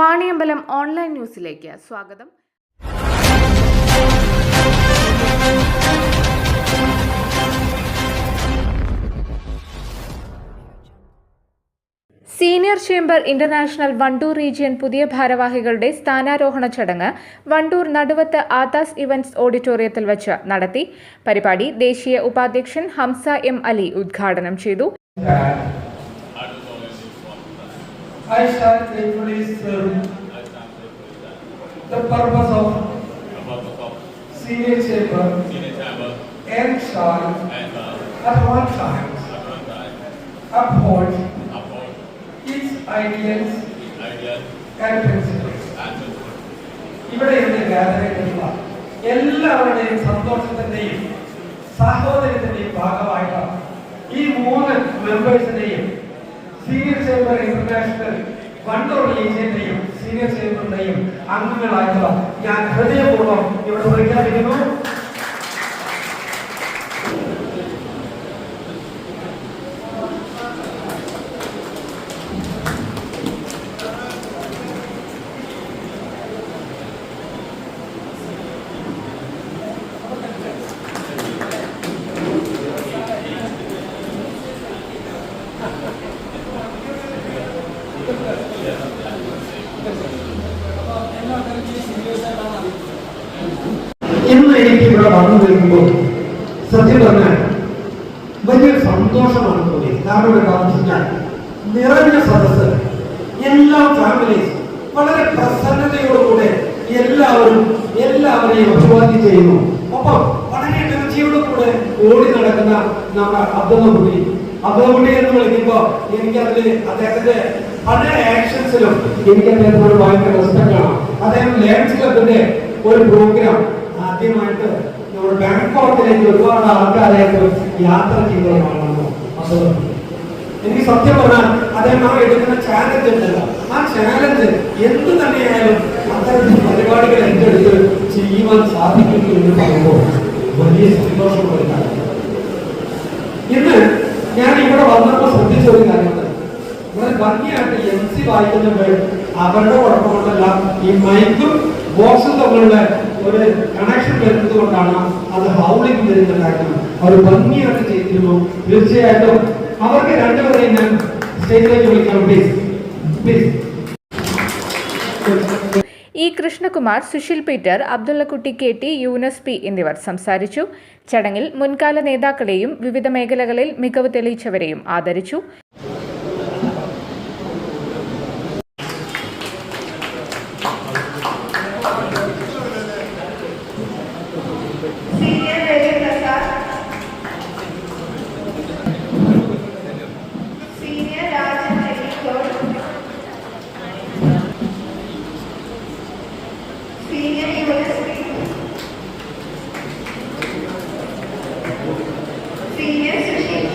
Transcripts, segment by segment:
Vaniyambalam online ന്യൂസിലേക്ക് സ്വാഗതം. Senior chamber international Wandoor region പുതിയ ഭാരവാഹികളുടെ സ്ഥാനാരോഹണ ചടങ്ങ് വണ്ടൂർ നടുവത്ത് ആതാസ് ഇവന്റ്സ് ഓഡിറ്റോറിയത്തിൽ വച്ച് നടത്തി. പരിപാടി ദേശീയ ഉപാധ്യക്ഷൻ ഹംസ എം അലി ഉദ്ഘാടനം ചെയ്തു. I shall faithfully serve the purpose of senior chamber and shall at one time uphold its ideals and principles. ഇവിടെ ഇന്ന് ഗ്യാതറിംഗിലുള്ള എല്ലാവരുടെയും സന്തോഷത്തിന്റെയും സാഹോദര്യത്തിന്റെയും ചേംബറിന്റെയും അംഗങ്ങളായിട്ടുള്ള ഞാൻ ഹൃദയപൂർവ്വം ഇവിടെ പ്രഖ്യാപിക്കുന്നു സത്യം പറഞ്ഞാൽ വലിയ സന്തോഷമാണ് തോന്നിയത്. കാരണം എന്താ താമസിക്കാൻ നിറഞ്ഞ സദസ്സ്. എല്ലാ ഫാമിലീസ് വളരെ പ്രസന്നതയോടുകൂടെ എല്ലാവരും എല്ലാവരെയും അഭിവാദ്യം ചെയ്യുന്നു. ഒപ്പം വളരെ എനർജിയോടുകൂടെ ഓടി നടക്കുന്ന നമ്മുടെ അബ്ദുള്ളകുട്ടി അബ്ദുള്ളകുട്ടി എന്ന് വിളിക്കുമ്പോ എനിക്കതിൽ അദ്ദേഹത്തിന്റെ പല ആക്ഷൻസിലും എനിക്ക് അദ്ദേഹത്തിനോട് ഭയങ്കര റെസ്പെക്ട് ആണ്. അദ്ദേഹം ലയൺസ് ക്ലബിന്റെ ഒരു പ്രോഗ്രാം ആദ്യമായിട്ട് നമ്മുടെ ബാങ്കോക്കിലേക്ക് ഒരുപാട് ആൾക്കാരെ യാത്ര ചെയ്യുന്നതാണല്ലോ അസുഖം എനിക്ക് സത്യം പറഞ്ഞാൽ അദ്ദേഹം ആ എടുക്കുന്ന ചാലഞ്ച് ഉണ്ടല്ലോ. ആ ചാലഞ്ച് എന്ത് തന്നെയായാലും അത്തരത്തിൽ പരിപാടികൾ ഏറ്റെടുത്ത് ചെയ്യുവാൻ സാധിക്കുന്നു എന്ന് പറയുമ്പോൾ വലിയ സന്തോഷമുള്ള കാര്യം. ഇന്ന് ഞാൻ ഇവിടെ വന്നപ്പോൾ ശ്രദ്ധിച്ച ഒരു കാര്യമുണ്ട്. വളരെ ഭംഗിയായിട്ട് എം സി വായിക്കുന്നുണ്ട് അവരുടെ കുഴപ്പമുണ്ടല്ല ഈ മൈക്കും ബോക്സും തമ്മിലുള്ള ഒരു കണക്ഷൻ വരുന്നത് കൊണ്ടാണ് അത് ഹൗളിംഗ് വരുന്ന കാര്യം അവർ ഭംഗിയായിട്ട് ചെയ്തിരുന്നു. തീർച്ചയായിട്ടും അവർക്ക് രണ്ടുപേരെയും ഞാൻ സ്റ്റേജിലേക്ക് വിളിക്കണം please please E Krishnakumar Susheel Peter Abdullakutty K T Yoonus P എന്നിവർ സംസാരിച്ചു. ചടങ്ങിൽ മുൻകാല നേതാക്കളെയും വിവിധ മേഖലകളിൽ മികവ് തെളിയിച്ചവരെയും ആദരിച്ചു Senior Vijay Prasad. Senior Rajan Reddy Senior USP. Senior Sushil.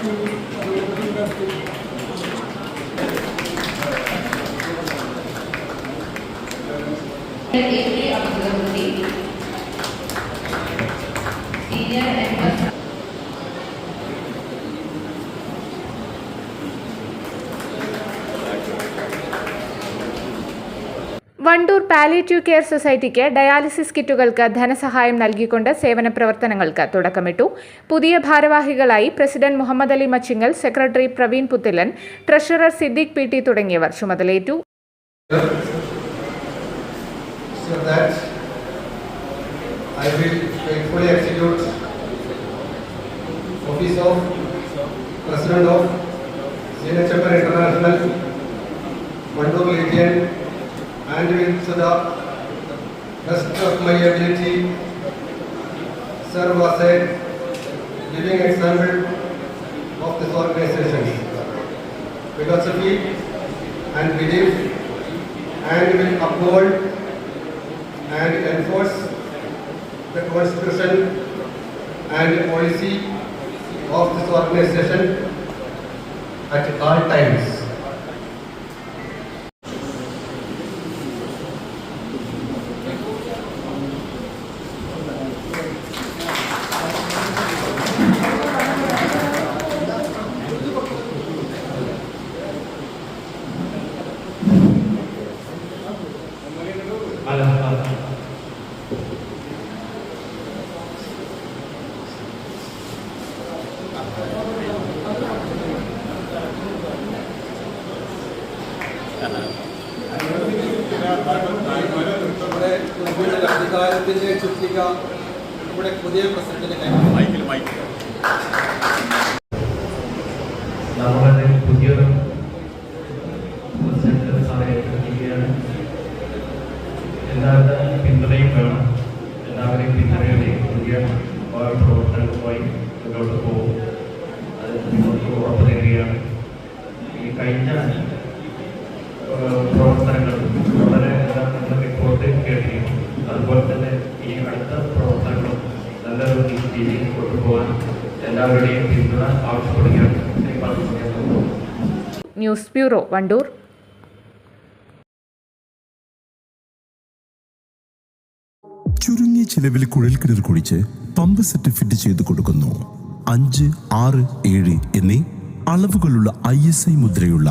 Senior Abdullah Senior MS Wandoor palliative care സൊസൈറ്റിക്ക് ഡയാലിസിസ് കിറ്റുകൾക്ക് ധനസഹായം നൽകിക്കൊണ്ട് സേവന പ്രവർത്തനങ്ങൾക്ക് തുടക്കമിട്ടു. പുതിയ ഭാരവാഹികളായി president Muhammad Ali Machingal secretary Praveen Puthilan treasurer Siddique P തുടങ്ങിയവർ ചുമതലയേറ്റു. So that I will faithfully execute office of President of Chamber International Mandur Legion and with the best of my ability serve as a living example of this organization. Philosophy and belief and will uphold and enforce the constitution and policy of this organization at all times. നമ്മുടെ അധികാരത്തിന്റെ ചുറ്റിക നമ്മുടെ പുതിയ പ്രസിഡന്റിന് നമ്മുടെ പുതിയൊരു president സമയത്തിരിക്കുകയാണ് എല്ലാവരുടെ പിന്തുണയും വേണം എല്ലാവരെയും പിന്തുണയോടെ പുതിയ ഓരോ പ്രവർത്തനങ്ങളുമായി മുന്നോട്ട് പോകും അത് നിങ്ങൾക്ക് ഉറപ്പ് തരികയാണ് ഈ കഴിഞ്ഞ പ്രവർത്തനങ്ങൾ വളരെ റിപ്പോർട്ട് കേൾക്കുകയും അതുപോലെ തന്നെ ഈ അടുത്ത പ്രവർത്തനങ്ങളും നല്ലൊരു രീതിയിൽ കൊണ്ടുപോകാൻ എല്ലാവരുടെയും പിന്തുണ ആവശ്യപ്പെടുകയാണ്. News bureau Wandoor. ചുരുങ്ങിയ ചിലവിൽ കുഴൽക്കിണർ കുഴിച്ച് പമ്പ് സെറ്റ് ഫിറ്റ് ചെയ്ത് കൊടുക്കുന്നു. അഞ്ച് ആറ് ഏഴ് എന്നീ അളവുകളുള്ള ഐ എസ് ഐ മുദ്രയുള്ള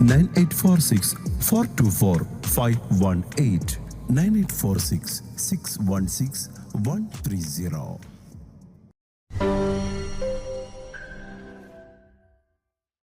9846 424 518 9846 616 130